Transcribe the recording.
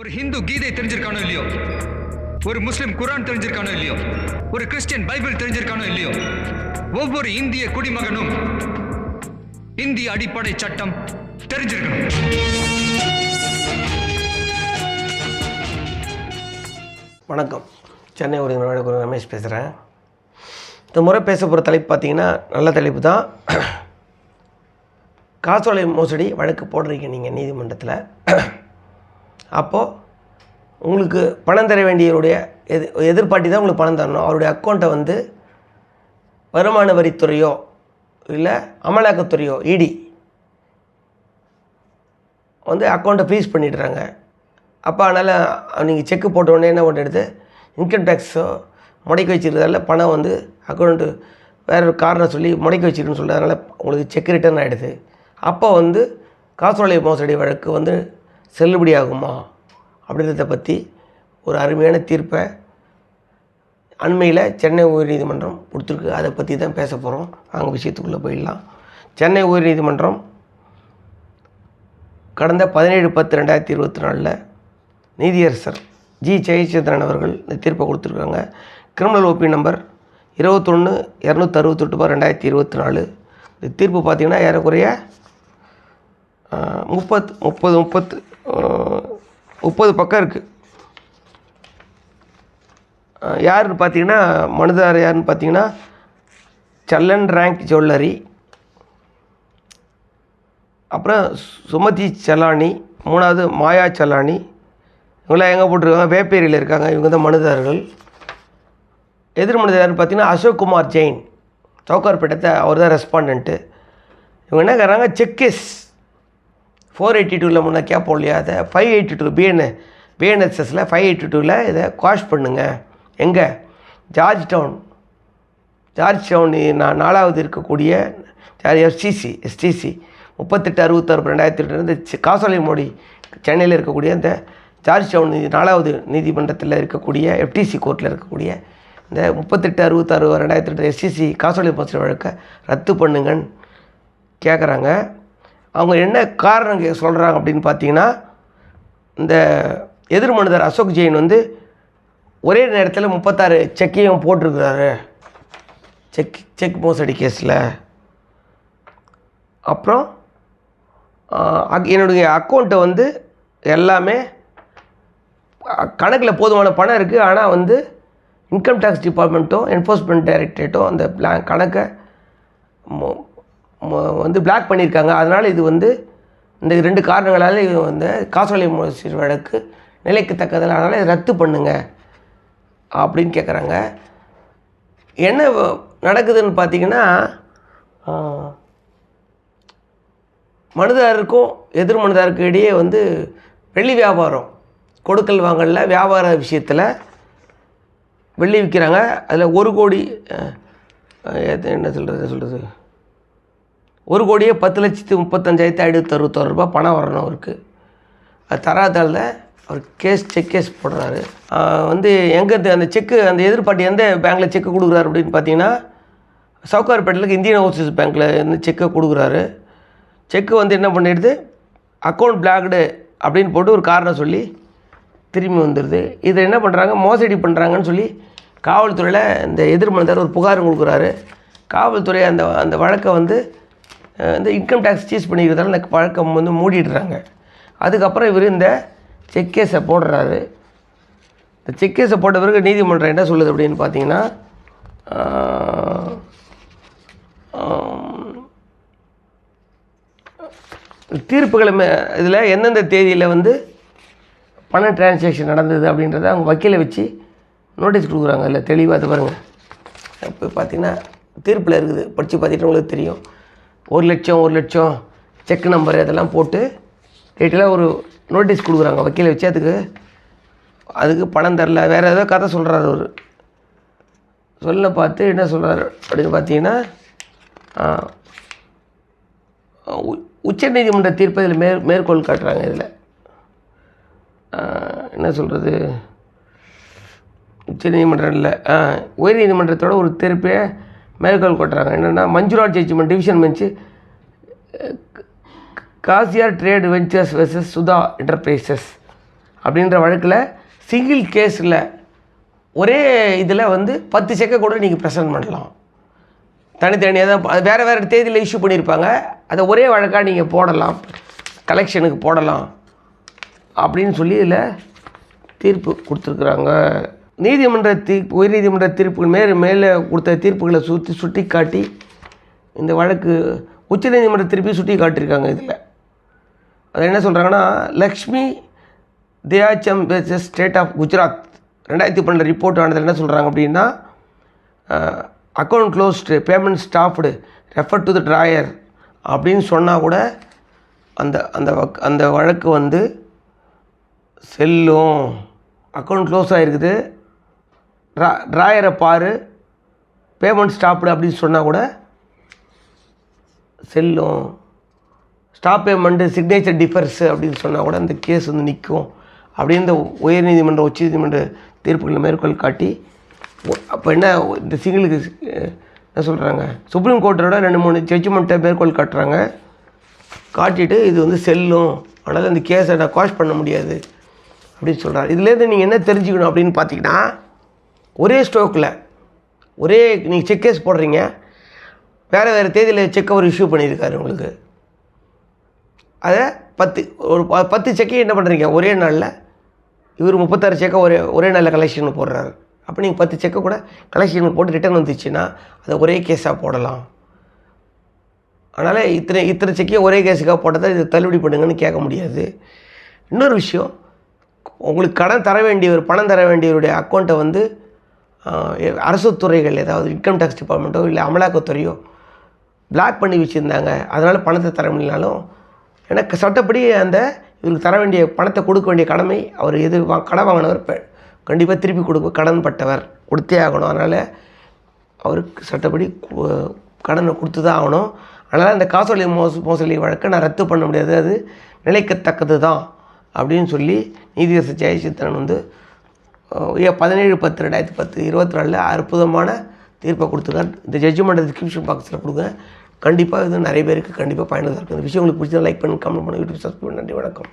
ஒரு ஹிந்து கீதை தெரிஞ்சிருக்கானோ இல்லையோ? ஒரு முஸ்லிம் குரான் தெரிஞ்சிருக்கானோ இல்லையோ? ஒரு கிறிஸ்டியன் பைபிள் தெரிஞ்சிருக்கானோ இல்லையோ? ஒவ்வொரு இந்திய குடிமகனும் இந்திய அடிப்படை சட்டம் தெரிஞ்சிருக்கணும். வணக்கம். சென்னை ஒரு குரு ரமேஷ் பேசுகிறேன் இந்த முறை பேச போகிற தலைப்பு பார்த்தீங்கன்னா நல்ல தலைப்பு தான். காசோலை மோசடி வழக்கு போடுறீங்க நீங்கள் நீதிமன்றத்தில். அப்போது உங்களுக்கு பணம் தர வேண்டியவருடைய எது எதிர்பார்ட்டி தான் உங்களுக்கு பணம் தரணும். அவருடைய அக்கௌண்ட்டை வந்து வருமான வரித்துறையோ இல்லை அமலாக்கத்துறையோ இடி வந்து அக்கௌண்ட்டை ஃப்ரீஸ் பண்ணிடுறாங்க. அப்போ அதனால் நீங்கள் செக்கு போட்ட உடனே என்ன பண்ண இன்கம் டேக்ஸோ முடக்கி வச்சிருக்கிறதால பணம் வந்து அக்கௌண்ட்டு வேற ஒரு காரணம் சொல்லி முடக்கி வச்சுருக்குன்னு சொல்லி அதனால் உங்களுக்கு செக் ரிட்டர்ன் ஆகிடுது அப்போ வந்து காசோலை மோசடி வழக்கு வந்து செல்லுபடியாகுமா? அப்படின்றத பற்றி ஒரு அருமையான தீர்ப்பை அண்மையில் சென்னை உயர்நீதிமன்றம் கொடுத்துருக்கு. அதை பற்றி தான் பேச போகிறோம் வாங்க விஷயத்துக்குள்ளே போயிடலாம். சென்னை உயர்நீதிமன்றம் கடந்த பதினேழு பத்து ரெண்டாயிரத்தி இருபத்தி நாலில் நீதியரசர் ஜி. ஜெயச்சந்திரன் அவர்கள் இந்த தீர்ப்பை கொடுத்துருக்காங்க. கிரிமினல் ஓபி நம்பர் இருபத்தொன்று இரநூத்தி அறுபத்தெட்டு பார் ரெண்டாயிரத்தி இருபத்தி நாலு. இந்த தீர்ப்பு பார்த்தீங்கன்னா ஏறக்குறைய முப்பத் முப்பது முப்பத்து முப்பது பக்கம் இருக்குது யாருன்னு பார்த்தீங்கன்னா மனுதார் யாருன்னு பார்த்தீங்கன்னா சல்லன் ரேங்க் ஜுவல்லரி அப்புறம் சுமதி சலானி மூணாவது மாயா சலானி இவங்களாம் எங்கே போட்டிருக்காங்க? வேப்பேரியில் இருக்காங்க. இவங்க தான் மனுதாரர்கள். எதிர் மனுதாரர் பார்த்தீங்கன்னா அசோக் குமார் ஜெயின் சவுகார்பேட்டத்தை அவர் தான் ரெஸ்பாண்டண்ட்டு இவங்க என்ன கேட்குறாங்க செக்கிஸ். ஃபோர் எயிட்டி டூவில் முன்னே கேட்போம் இல்லையா அதை ஃபைவ் எயிட்டி டூ பிஎன் பிஎன்எஸ்எஸில் ஃபைவ் எயிட்டி டூவில் இதை குவாஷ் பண்ணுங்கள் எங்கே? ஜார்ஜ் டவுன் ஜார்ஜ் டவுன் நான் நாலாவது இருக்கக்கூடிய எஃப்சிசி எஸ்டிசி முப்பத்தெட்டு அறுபத்தாறு ரெண்டாயிரத்தி எட்டு இந்த காசோலை மோடி சென்னையில் இருக்கக்கூடிய இந்த ஜார்ஜ் டவுன் நாலாவது நீதிமன்றத்தில் இருக்கக்கூடிய எஃப்டிசி கோர்ட்டில் இருக்கக்கூடிய இந்த முப்பத்தெட்டு அறுபத்தாறு ரெண்டாயிரத்தி ரெண்டு எஸ்டிசி காசோலை மோசடி வழக்கை ரத்து பண்ணுங்கன்னு கேட்குறாங்க அவங்க என்ன காரணம் சொல்கிறாங்க அப்படின்னு பார்த்தீங்கன்னா இந்த எதிர் மனிதர் அசோக் ஜெயின் வந்து ஒரே நேரத்தில் முப்பத்தாறு செக்கையும் போட்டிருக்கிறாரு. செக் செக் மோசடி கேஸில். அப்புறம் என்னுடைய அக்கௌண்ட்டை வந்து எல்லாமே கணக்கில் போதுமான பணம் இருக்குது ஆனால் வந்து இன்கம் டேக்ஸ் டிபார்ட்மெண்ட்டும் என்ஃபோர்ஸ்மெண்ட் டைரக்டரேட்டும் அந்த பிளான் கணக்கை வந்து பிளாக் பண்ணியிருக்காங்க. அதனால் இது வந்து இந்த ரெண்டு காரணங்களால் இது வந்து காசோலை மோசடி வழக்கு நிலைக்கத்தக்கதில் அதனால் இதை ரத்து பண்ணுங்க அப்படின்னு கேட்குறாங்க என்ன நடக்குதுன்னு பார்த்தீங்கன்னா மனிதருக்கும் எதிர் மனிதருக்கு இடையே வந்து வெள்ளி வியாபாரம் கொடுக்கல் வாங்கல வியாபார விஷயத்தில் வெள்ளி விற்கிறாங்க அதில் ஒரு கோடி என்ன சொல்கிறது சொல்கிறது ஒரு கோடியே பத்து லட்சத்து முப்பத்தஞ்சாயிரத்தி ஐநூற்றி அறுபத்தோரு ரூபாய் பணம் வரணும் அவருக்கு. அது தராதால அவர் கேஸ் செக் கேஸ் போடுறாரு. வந்து எங்கே அந்த செக்கு அந்த எதிர்பார்ட்டி எந்த பேங்க்கில் செக்கு கொடுக்குறாரு அப்படின்னு பார்த்தீங்கன்னா சவுகார்பேட்டலுக்கு இந்தியன் ஓவர்சீஸ் பேங்க்கில் இருந்து செக்கை கொடுக்குறாரு. செக்கு வந்து என்ன பண்ணிடுது? அக்கௌண்ட் பிளாக்டு அப்படின்னு போட்டு ஒரு காரணம் சொல்லி திரும்பி வந்துடுது. இதை என்ன பண்ணுறாங்க மோசடி பண்ணுறாங்கன்னு சொல்லி காவல்துறையில் இந்த எதிர்மனதார் ஒரு புகார் கொடுக்குறாரு. காவல்துறை அந்த அந்த வழக்கை வந்து இந்த இன்கம் டேக்ஸ் சீஸ் பண்ணிக்கிறதால அந்த பழக்கம் வந்து மூடிடுறாங்க. அதுக்கப்புறம் இவர் இந்த செக் கேஸை போடுறாரு. இந்த செக் கேஸை போட்ட பிறகு நீதிமன்றம் என்ன சொல்லுது அப்படின்னு பார்த்தீங்கன்னா தீர்ப்புகளுமே இதில் எந்தெந்த தேதியில் வந்து பண டிரான்சாக்ஷன் நடந்தது அப்படின்றத அவங்க வக்கீலை வச்சு நோட்டீஸ் கொடுக்குறாங்க. அதில் தெளிவாக அது பாருங்கள் இப்போ பார்த்தீங்கன்னா தீர்ப்பில் இருக்குது. படித்து பார்த்துட்டு உங்களுக்கு தெரியும். ஒரு லட்சம் ஒரு லட்சம் செக் நம்பர் இதெல்லாம் போட்டு டீட்டெயிலாக ஒரு நோட்டீஸ் கொடுக்குறாங்க. வக்கீலை வச்சு அதுக்கு அதுக்கு பணம் தரல. வேறு ஏதோ கதை சொல்கிறாரு அவர். சொல்ல பார்த்து என்ன சொல்கிறாரு அப்படின்னு பார்த்தீங்கன்னா உச்சநீதிமன்ற தீர்ப்பை இதில் மேற் மேற்கோள் காட்டுறாங்க இதில். என்ன சொல்கிறது உச்சநீதிமன்றம் இல்லை உயர்நீதிமன்றத்தோட ஒரு தீர்ப்பை மேற்கோள் கொட்டுறாங்க. என்னென்னா மஞ்சுராட் judgment division bench காசியார் trade ventures versus Sudha enterprises அப்படின்ற வழக்கில் சிங்கிள் கேஸில் ஒரே இதில் வந்து பத்து செக்கை கூட நீங்கள் ப்ரெசென்ட் பண்ணலாம். தனித்தனியாக தான் வேறு வேறு தேதியில் இஷ்யூ பண்ணியிருப்பாங்க அதை ஒரே வழக்காக நீங்கள் போடலாம். கலெக்ஷனுக்கு போடலாம். அப்படின்னு சொல்லி இதில் தீர்ப்பு கொடுத்துருக்குறாங்க. நீதிமன்ற தீர்ப்பு உயர்நீதிமன்ற தீர்ப்புகள் மேலே மேலே கொடுத்த தீர்ப்புகளை சுற்றி சுட்டி காட்டி இந்த வழக்கு உச்சநீதிமன்ற திருப்பி சுட்டி காட்டியிருக்காங்க இதில். அது என்ன சொல்கிறாங்கன்னா லக்ஷ்மி தியாச்சம் ஸ்டேட் ஆஃப் குஜராத் ரெண்டாயிரத்தி பன்னெண்டு ரிப்போர்ட் ஆனதில் என்ன சொல்கிறாங்க அப்படின்னா account closed payment stopped refer to the drawer அப்படின்னு சொன்னால் கூட அந்த அந்த வக்- அந்த வழக்கு வந்து செல்லும். அக்கௌண்ட் க்ளோஸ் ஆகிருக்குது ட்ரா ட்ராயரை பாரு பேமெண்ட் ஸ்டாப்டு அப்படின்னு சொன்னால் கூட செல்லும். ஸ்டாப் பேமெண்ட்டு சிக்னேச்சர் டிஃபர்ஸு அப்படின்னு சொன்னால் கூட அந்த கேஸ் வந்து நிற்கும் அப்படின்னு இந்த உச்ச உச்சநீதிமன்ற தீர்ப்புகளை மேற்கோள் காட்டி அப்போ என்ன இந்த சிங்கிளுக்கு என்ன சொல்கிறாங்க சுப்ரீம் கோர்ட்டோட ரெண்டு மூணு ஜட்ஜ்மெண்ட்டை மேற்கோள் காட்டுறாங்க. காட்டிட்டு இது வந்து செல்லும். அதனால் அந்த கேஸை நான் காஷ் பண்ண முடியாது அப்படின்னு சொல்கிறார் இதுலேருந்து நீங்கள் என்ன தெரிஞ்சுக்கணும் அப்படின்னு பார்த்தீங்கன்னா ஒரே ஸ்டோக்கில் ஒரே நீங்கள் செக் கேஸ் போடுறீங்க வேறு வேறு தேதியில் செக் அவர் இஷ்யூ பண்ணியிருக்காரு உங்களுக்கு. அதை பத்து ஒரு ப- பத்து செக்கை என்ன பண்ணுறீங்க ஒரே நாளில் இவர் முப்பத்தாறு செக்கை ஒரே ஒரே நாளில் கலெக்ஷன் போடுறாரு. அப்போ நீங்கள் பத்து செக்கை கூட கலெக்ஷன் போட்டு ரிட்டர்ன் வந்துச்சுன்னா அதை ஒரே கேஸாக போடலாம். அதனால் இத்தனை இத்தனை செக்கையும் ஒரே கேஸுக்காக போட்டதை இது தள்ளுபடி பண்ணுங்கன்னு கேட்க முடியாது. இன்னொரு விஷயம் உங்களுக்கு கடன் தர வேண்டியவர் பணம் தர வேண்டியவருடைய அக்கௌண்ட்டை வந்து அரசு துறைகள் ஏதாவது இன்கம் டேக்ஸ் டிபார்ட்மெண்ட்டோ இல்லை அமலாக்கத்துறையோ பிளாக் பண்ணி வச்சுருந்தாங்க. அதனால் பணத்தை தர முடியலனாலும் எனக்கு சட்டப்படி அந்த இவருக்கு தர வேண்டிய பணத்தை கொடுக்க வேண்டிய கடமை அவர் எது வா கடன் வாங்கினவர் கண்டிப்பாக திருப்பி கொடுக்க கடன் பட்டவர் கொடுத்தே ஆகணும். அதனால் அவருக்கு சட்டப்படி கடனை கொடுத்து தான் ஆகணும். அதனால் அந்த காசோலை மோச மோசடி வழக்கை நான் ரத்து பண்ண முடியாது. அது நிலைக்கத்தக்கது தான் அப்படின்னு சொல்லி நீதியரசர் ஜெயசித்தன் வந்து பதினேழு பத்து ரெண்டாயிரத்தி பத்து இருபத்தி நாலில் அற்புதமான தீர்ப்பை கொடுத்துருக்கார். இந்த ஜட்ஜ்மெண்ட் டிஸ்கிரிப்ஷன் பாக்ஸில் கொடுங்க. கண்டிப்பாக இது நிறைய பேருக்கு கண்டிப்பாக பயனுள்ளதாக இருக்கும். இந்த விஷயம் உங்களுக்கு பிடிச்சா லைக் பண்ணி கமெண்ட் பண்ணி யூடியூப் சப்ஸ்கிரைப் பண்ணி நன்றி வணக்கம்.